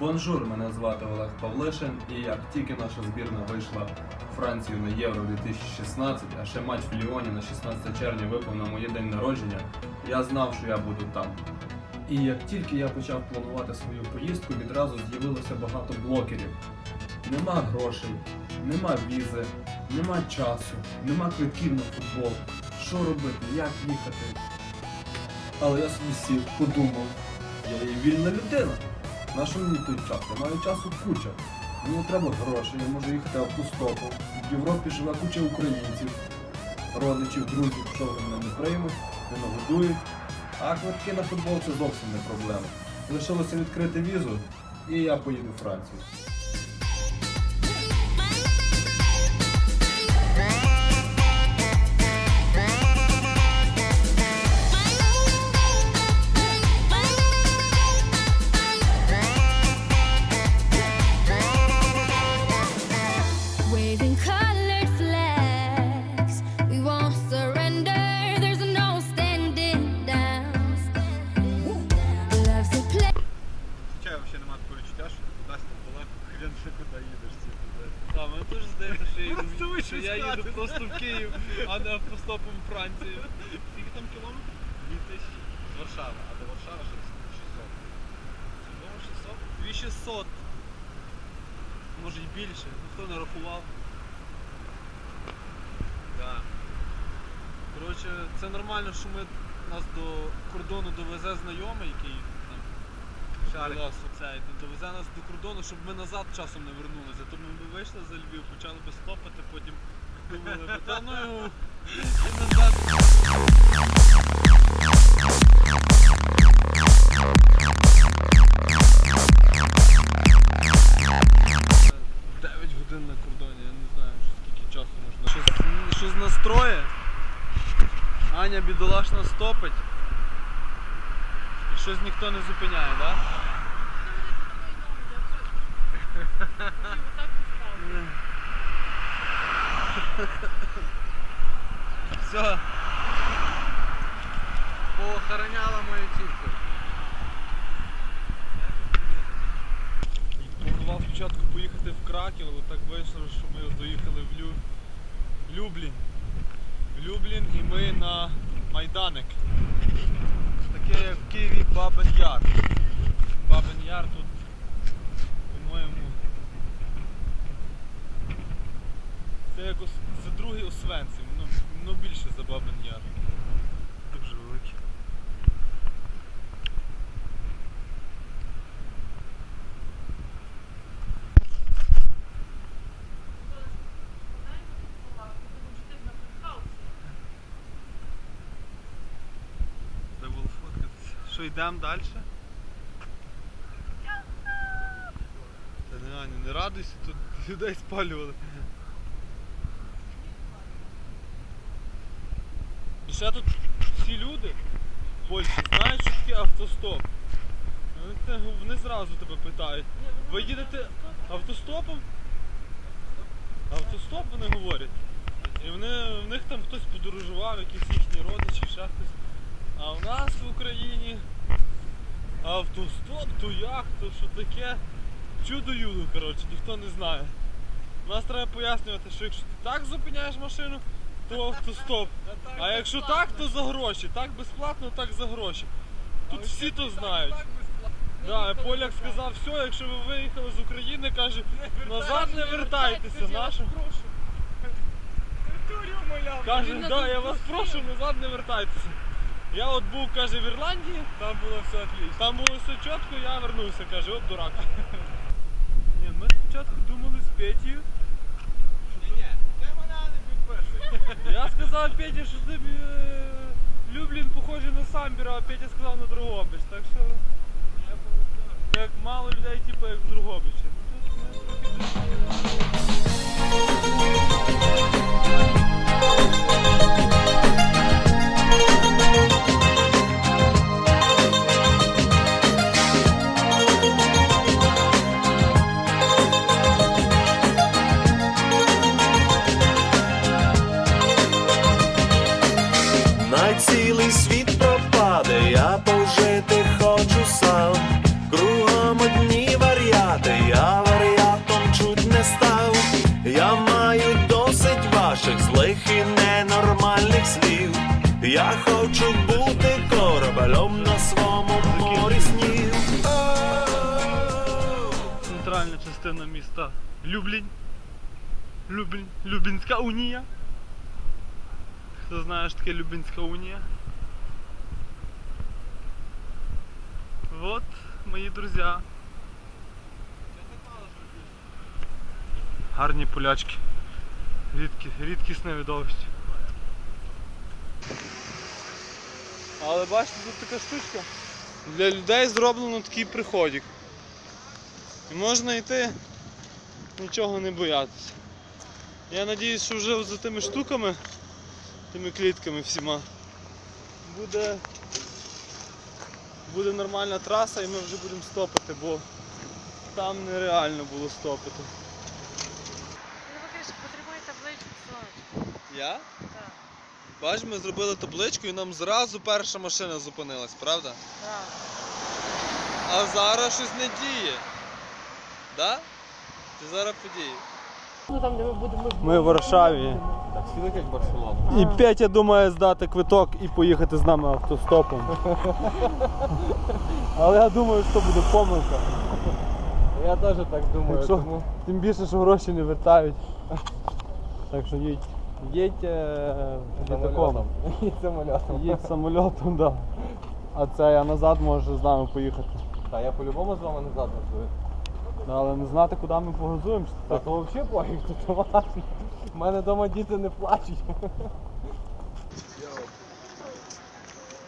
Бонжур, мене звати Олег Павлишин, і як тільки наша збірна вийшла у Францію на Євро 2016, а ще матч в Ліоні на 16 червня випав на моє день народження, я знав, що я буду там. І як тільки я почав планувати свою поїздку, відразу з'явилося багато блокерів. Нема грошей, нема візи, нема часу, нема квитків на футбол. Що робити, як їхати? Але я собі сів, подумав, я є вільна людина. На що мені той час? Я маю часу куча. Мені треба гроші, я можу їхати автостопом. В Європі живе куча українців, родичів, друзів, що вони мене не приймуть, не нагодують. А квитки на футбол це зовсім не проблема. Лишилося відкрити візу, і я поїду в Францію. Може й більше, ніхто не рахував. Да. Коротше, це нормально, що ми нас до кордону довезе знайомий, який там Шарик. Шарик. Цей, довезе нас до кордону, щоб ми назад часом не вернулися. То ми б вийшли за Львів, почали би стопати, потім думали та ну його, і назад. кордоні, я не знаю, що скільки часу можна. Щось, щось настроє. Аня бідолашна стопить. І щось ніхто не зупиняє, так? Да? Все. Поохороняла мою тітку. Планував спочатку поїхати в Краків, але так вийшло, що ми доїхали в Лю... Люблін. Люблін і ми на Майданик. Таке як в Києві Бабин Яр. Бабин Яр тут, по-моєму. Це як ос... це другий Освенцим, ну, ну більше за Бабин Яр. Дуже великий. Треба було сфоткатися. Що, йдемо далі? Та не, Аня, не радуйся, тут людей спалювали. І ще тут всі люди в Польщі знають, що таке автостоп. Вони, вони зразу тебе питають. Ви їдете автостопом? Автостоп вони говорять. І вони, в них там хтось подорожував, якісь їхні родичі, ще хтось. А в нас в Україні автостоп, то як, то що таке? Чудо-юдо, коротше, ніхто не знає. Нас треба пояснювати, що якщо ти так зупиняєш машину, то автостоп. А якщо так, то за гроші. Так безплатно, так за гроші. Тут всі то знають. Да, поляк сказав, все, якщо ви виїхали з України, каже, назад не вертайтеся, нашу. Каже, да, я вас прошу, назад не вертайтеся. Я от був, каже, в Ірландії, Там було все отлично. там було все чітко, я вернувся, каже, от дурак. Ні, ми спочатку думали з Петєю. Ні, ти мене не підписуй. Я сказав Петі, що тобі е, Люблін похожий на Самбіра, а Петя сказав на Другобич. Так що як мало людей, типу як в Другобичі. Центральна частина міста Люблінь. Люблінь. Люблінська унія. Хто знає, що таке Люблінська унія? Вот мої друзі. Гарні полячки. Рідкі, рідкісне видовище. Але бачите, тут така штучка. Для людей зроблено такий приходик. І можна йти, нічого не боятися. Я надіюсь, що вже за тими штуками, тими клітками всіма, буде, буде нормальна траса і ми вже будемо стопити, бо там нереально було стопити. Ну, ви кажете, потребує табличку сонечко. Я? Так, Бач, ми зробили табличку і нам зразу перша машина зупинилась, правда? так. А зараз щось не діє. Да? Чи зараз подіє? Ну там, де ми будемо. Ми в Варшаві. І Петя думає здати квиток і поїхати з нами автостопом. Але я думаю, що буде помилка. Я теж так думаю, Якщо, тому Тим більше, що гроші не вертають. Так що їдь. Їдь е, літаком. самольотом. І самольотом. Їдь самольотом, да. А це я назад може з нами поїхати. Та я по-любому з вами назад газую. Да, але не знати, куди ми погазуємо. Та Так. то взагалі поїх, то важно. У мене вдома діти не плачуть.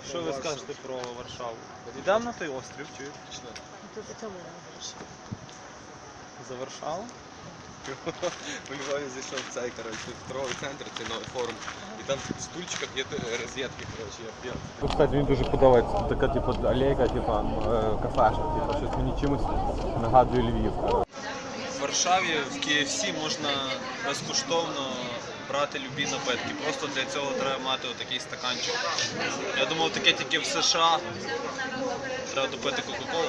Що ви скажете про Варшаву? Йдемо на той острів, чи Тут і тому за Варшаву? У Львові зайшов цей коротше, в торговий центр, цей новий форум. І там в стульчиках є е, розетки, коротше, я п'ян. Кстати, мені дуже подобається така типу алейка, типу кафешка, типу щось мені чимось нагадує Львів. В Варшаві в KFC можна безкоштовно брати любі напитки. Просто для цього треба мати отакий стаканчик. Я думав, таке тільки в США. Треба допити Кока-Колу.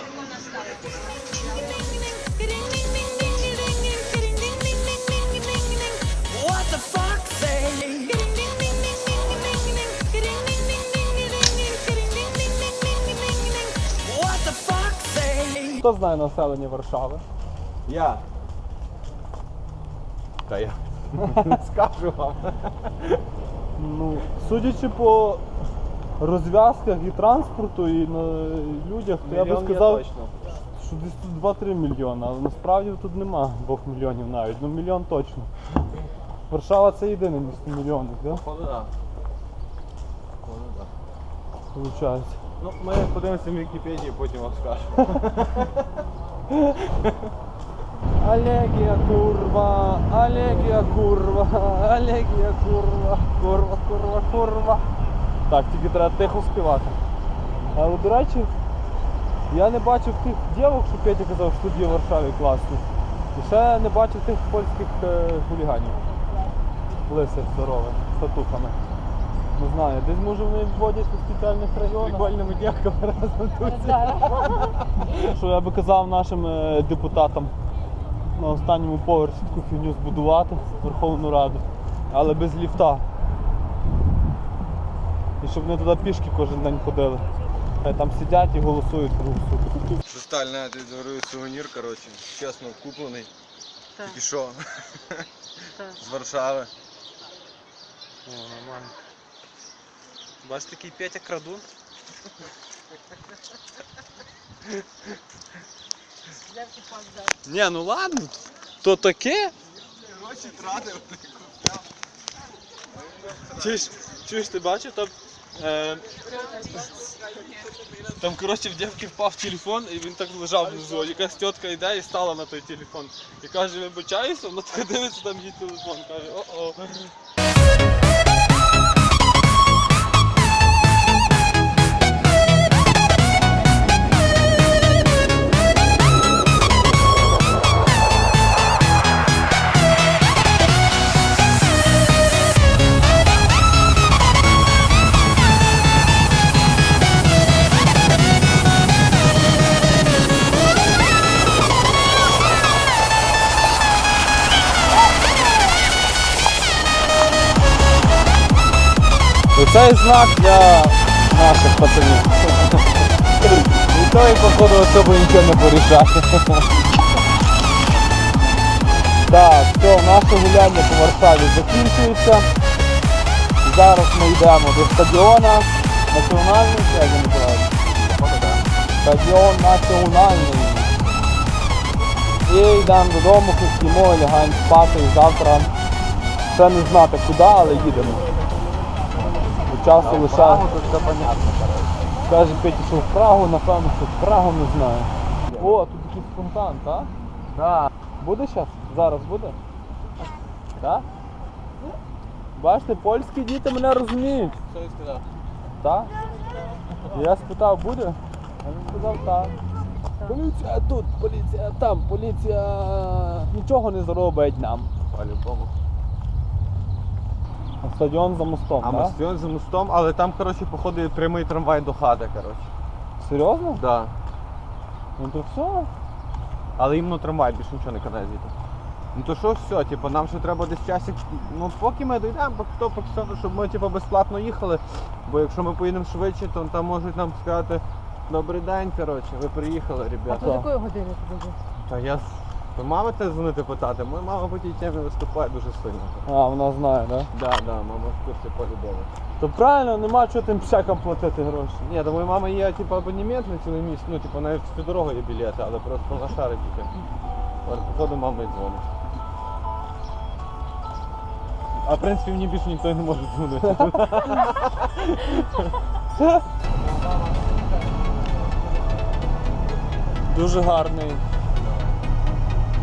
What the fuck say? Хто знає населення Варшави? Я. Та я. Скажу вам. Ну, судячи по розв'язках і транспорту, і на людях, то я би Мільйон є сказав, точно. що десь тут 2-3 мільйони, але насправді тут нема 2 мільйонів навіть, ну мільйон точно. Варшава це єдине місто мільйонник, да? Походу, да. Походу, да. Получається. Ну, ми подивимося в Вікіпедії, потім вам скажу. Алегія курва, алегія курва, алегія курва, курва, курва, курва. Так, тільки треба тихо співати. Але, до речі, я не бачив тих дівок, що Петя казав, що тут є в Варшаві класні. І ще не бачив тих польських е, хуліганів. Лисих здорових, з татухами. Не знаю, десь може вони вводять у спеціальних районах. Прикольними дяками разом тут. Що я би казав нашим е, депутатам на останньому поверсі таку фігню збудувати Верховну Раду, але без ліфта. І щоб вони туди пішки кожен день ходили. Там сидять і голосують голосують. Сталь, на, ти дарую сувенір, коротше, чесно, куплений. Так, Тільки що, так. з Варшави. О, нормально. Бачиш такий Петя крадун? Пак ну ладно, то таке. Гроші тратив. Чуєш, чуєш, ти бачив, там, е, там коротше, в дівки впав телефон і він так лежав внизу. Якась тітка йде і стала на той телефон. І каже, вибачаюся, вона така дивиться, там її телефон. Каже, о-о. Оцей знак для наших пацанів. І той, походу, особо нічого не порішати. Так, все, наше гуляння по Варшаві закінчується. Зараз ми йдемо до стадіона національний, як він називається? Стадіон національний. І йдемо додому, хустімо, лягаємо спати і завтра ще не знати куди, але їдемо. Часу лише. Каже Петя, що в Прагу, напевно, що в Прагу не знаю. О, тут якийсь фонтан, так? Так. Буде зараз? Зараз буде? Так? Бачите, польські діти мене розуміють. Що він сказав? Так? Я спитав, буде? А він сказав так. Поліція тут, поліція там, поліція нічого не зробить нам. По-любому. А Стадіон за мостом, А так? мостіон за мостом, але там, коротше, походу прямий трамвай до хати, коротше. Серйозно? Да. Ну то все. Але іменно трамвай, більше нічого не канає звідти. Ну то що все, типу, нам ще треба десь часик. Ну поки ми дійдемо, поки то, поки що, щоб ми типу, безплатно їхали. Бо якщо ми поїдемо швидше, то там можуть нам сказати Добрий день, коротше, ви приїхали, А ребята. то з якої години ти буде? Та я то мама те дзвонити питати, моя мама по тій темі виступає дуже сильно. А, вона знає, так? Да, да, мама в курсі по-любому. То правильно, нема чого тим псякам платити гроші. Ні, до моєї мами є типу, абонемент на цілий місяць, ну типу навіть всю дорогу є білети, але просто на шари тільки. От, Походу мама й дзвонить. А в принципі мені більше ніхто й не може дзвонити. Дуже гарний.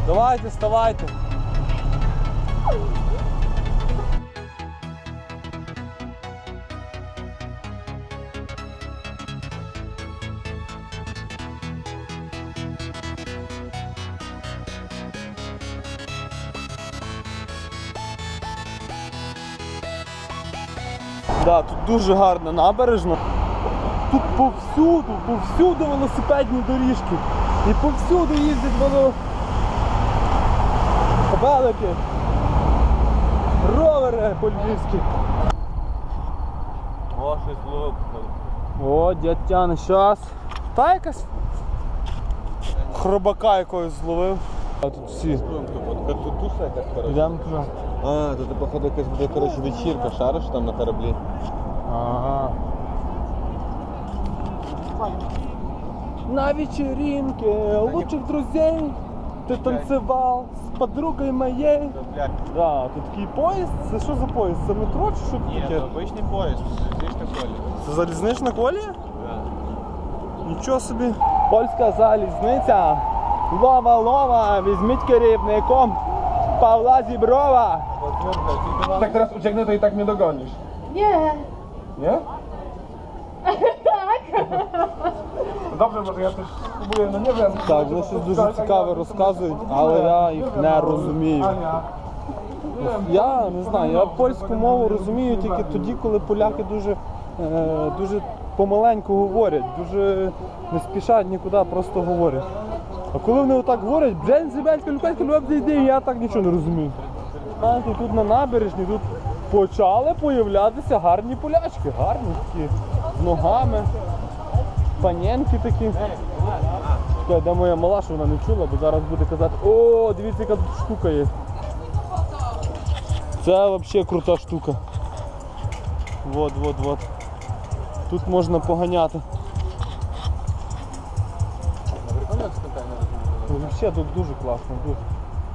Давайте, вставайте. Да, тут дуже гарна набережна. Тут повсюду, повсюду велосипедні доріжки. І повсюду їздять воно. Велики. Ровери по-львівськи. О, щось ловив. О, дядь тяне, щас. Та якась хробака якогось зловив. А тут всі. Тут туса якась, коротше. Йдемо туди. А, тут походу якась буде, коротше, вечірка, шариш там на кораблі. Ага. На вечеринке лучших друзей ты танцевал с подругой моей. Да, тут такий поїзд. Це що за поїзд? Це метро чи що Ні, таке? це обичний поїзд, звісно, колі. Це залізнична колія? Нічого собі. Польська залізниця. Лова, лова, візьміть керівником Павла Зіброва. Tak teraz ucieknę, to i tak mnie dogonisz. Nie. Nie? Tak. Dobrze, może ja też spróbuję, no nie wiem. Так, вони щось дуже цікаве розказують, але я їх не розумію. Я не знаю, я польську мову розумію тільки тоді, коли поляки дуже, е, дуже помаленьку говорять, дуже не спішать нікуди, просто говорять. А коли вони отак говорять, зібельська, люкаська, любдійди, я так нічого не розумію. Знаєте, тут на набережні тут почали появлятися гарні полячки, гарні такі, з ногами, паненки такі. Чекай, де моя мала, що вона не чула, бо зараз буде казати, о, дивіться, яка тут штука є. Це взагалі крута штука. Вот, вот, вот. Тут можна поганяти. Взагалі тут дуже класно, дуже.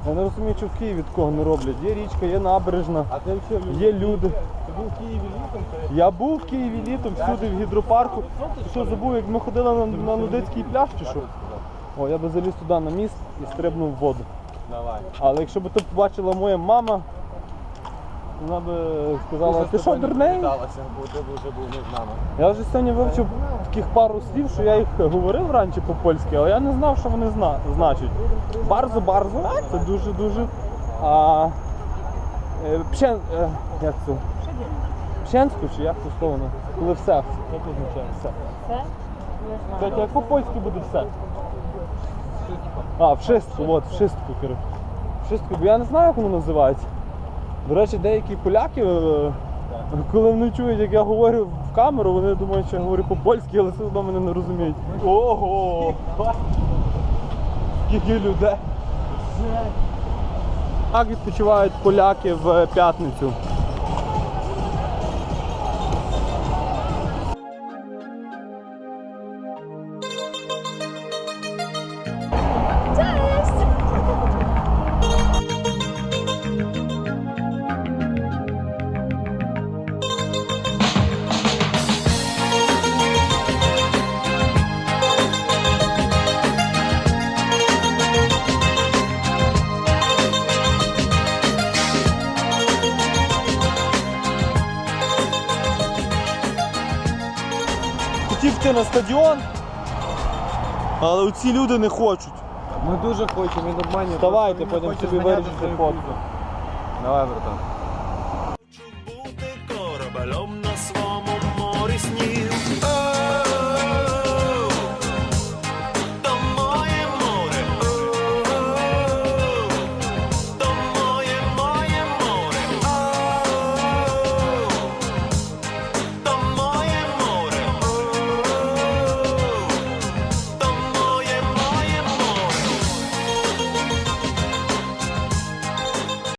Я не розумію, що в Києві такого не роблять. Є річка, є набережна, є люди. Ти був в Києві літом? Ти... Я був в Києві літом, всюди в гідропарку. Ти Що забув, як ми ходили на, на нудицький пляж чи що? О, я би заліз туди на міст і стрибнув в воду. Давай. Але якщо б то побачила моя мама, вона би сказала, ти що, дурний? Віталася, бо ти б вже був не з нами. Я вже сьогодні вивчив таких пару слів, що я їх говорив раніше по-польськи, але я не знав, що вони зна- значать. Барзо, барзо, це дуже-дуже. А е, пщен, е, як це? Пщенську чи як це слово? ну? Коли все. Це означає все? Це? Не знаю. Кстати, як по-польськи буде все? А, вшистку, от, вшистку, коротше. Вшистку, бо я не знаю, як воно називається. До речі, деякі поляки е, Коли вони чують, як я говорю в камеру, вони думають, що я говорю по-польськи, але все одно мене не розуміють. Ого! Скільки людей! Як відпочивають поляки в п'ятницю? На стадіон, але ці люди не хочуть. Ми дуже хочемо, він обманює. Вставайте, потім собі вирішите фотку. Давай, братан. Хочу бути корабелем на своєму